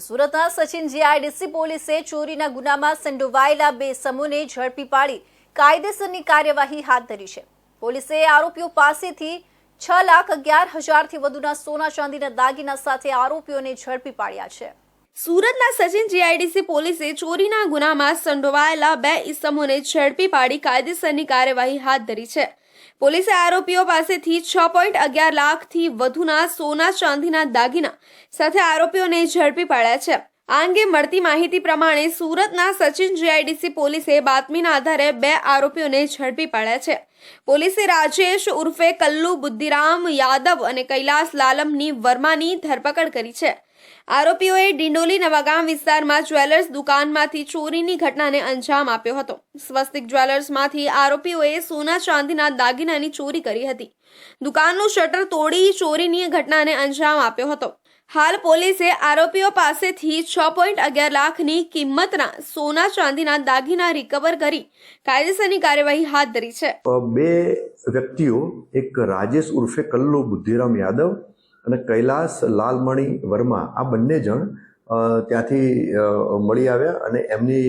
સુરતના સચિન જીઆઈડીસી પોલીસે ચોરીના ગુનામાં સંડોવાયેલા બે સમૂહને ઝડપી પાડી કાયદેસરની કાર્યવાહી હાથ ધરી છે. પોલીસે આરોપીઓ પાસેથી છ લાખ અગિયાર હજારથી વધુના સોના ચાંદીના દાગીના સાથે આરોપીઓને ઝડપી પાડ્યા છે. સુરતના સચિન જીઆઈડીસી પોલીસે ચોરીના ગુનામાં સંડોવાયેલા બે ઇસમોને ઝડપી પાડી કાયદેસરની કાર્યવાહી હાથ ધરી છે. પોલીસે આરોપીઓ પાસેથી છ પોઈન્ટ અગિયાર લાખથી વધુના સોના ચાંદીના દાગીના સાથે આરોપીઓને ઝડપી પાડ્યા છે. આ અંગે મળતી માહિતી પ્રમાણે સુરતના સચિન જીઆઈડીસી પોલીસે બાતમીના આધારે બે આરોપીઓને ઝડપી પાડ્યા છે. પોલીસે રાજેશ ઉર્ફે કલ્લુ બુદ્ધિરામ યાદવ અને કૈલાસ લાલમની વર્માની ધરપકડ કરી છે. આરોપીઓએ ડિંડોલી નવાગામ વિસ્તારમાં જ્વેલર્સ દુકાનમાંથી ચોરીની ઘટનાને અંજામ આપ્યો હતો. સ્વસ્તિક જ્વેલર્સમાંથી આરોપીઓએ સોના ચાંદીના દાગીનાની ચોરી કરી હતી. દુકાનનું શટર તોડી ચોરીની ઘટનાને અંજામ આપ્યો હતો. હાલ પોલીસે આરોપીઓ પાસેથી છ પોઈન્ટ અગિયાર લાખની કિંમતના સોના ચાંદીના દાગીના રિકવર કરી કાયદેસરની કાર્યવાહી હાથ ધરી છે. બે વ્યક્તિઓ, એક રાજેશ ઉર્ફે કલ્લુ બુદ્ધિરામ યાદવ અને કૈલાસ લાલમણી વર્મા આ બંને જણ ત્યાંથી મળી આવ્યા અને એમની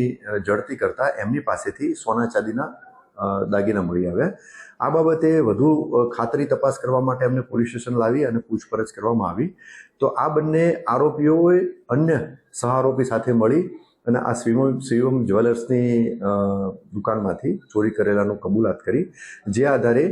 જડતી કરતાં એમની પાસેથી સોના ચાંદીના દાગીના મળી આવ્યા. આ બાબતે વધુ ખાતરી તપાસ કરવા માટે એમને પોલીસ સ્ટેશન લાવી અને પૂછપરછ કરવામાં આવી. તો આ બંને આરોપીઓએ અન્ય સહારોપી સાથે મળી અને આ શિવમ શિવમ જ્વેલર્સની દુકાનમાંથી ચોરી કરેલાનું કબૂલાત કરી. જે આધારે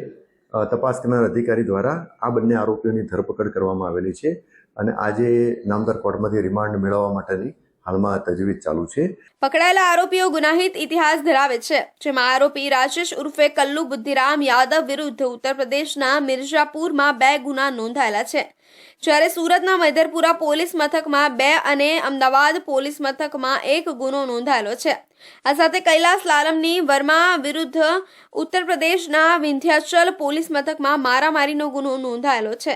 તપાસ કરનાર અધિકારી દ્વારા આ બંને આરોપીઓની ધરપકડ કરવામાં આવેલી છે અને આજે નામદાર કોર્ટમાંથી રિમાન્ડ મેળવવા માટેની હાલમાં તજવીજ ચાલુ છે. પકડાયેલા આરોપીઓ ગુનાહિત ઇતિહાસ ધરાવે છે, જેમાં આરોપી રાજેશ ઉર્ફે કલ્લુ બુદ્ધિરામ યાદવ વિરુદ્ધ ઉત્તર પ્રદેશના મિર્ઝાપુરમાં બે ગુના નોંધાયેલા છે. જ્યારે સુરતના મૈદરપુરા પોલીસ મથકમાં બે અને અમદાવાદ પોલીસ મથકમાં એક ગુનો નોંધાયેલો છે. આ સાથે કૈલાસ લાલમની વર્મા વિરુદ્ધ ઉત્તર પ્રદેશના વિંધ્યાચલ પોલીસ મથકમાં મારામારીનો ગુનો નોંધાયેલો છે.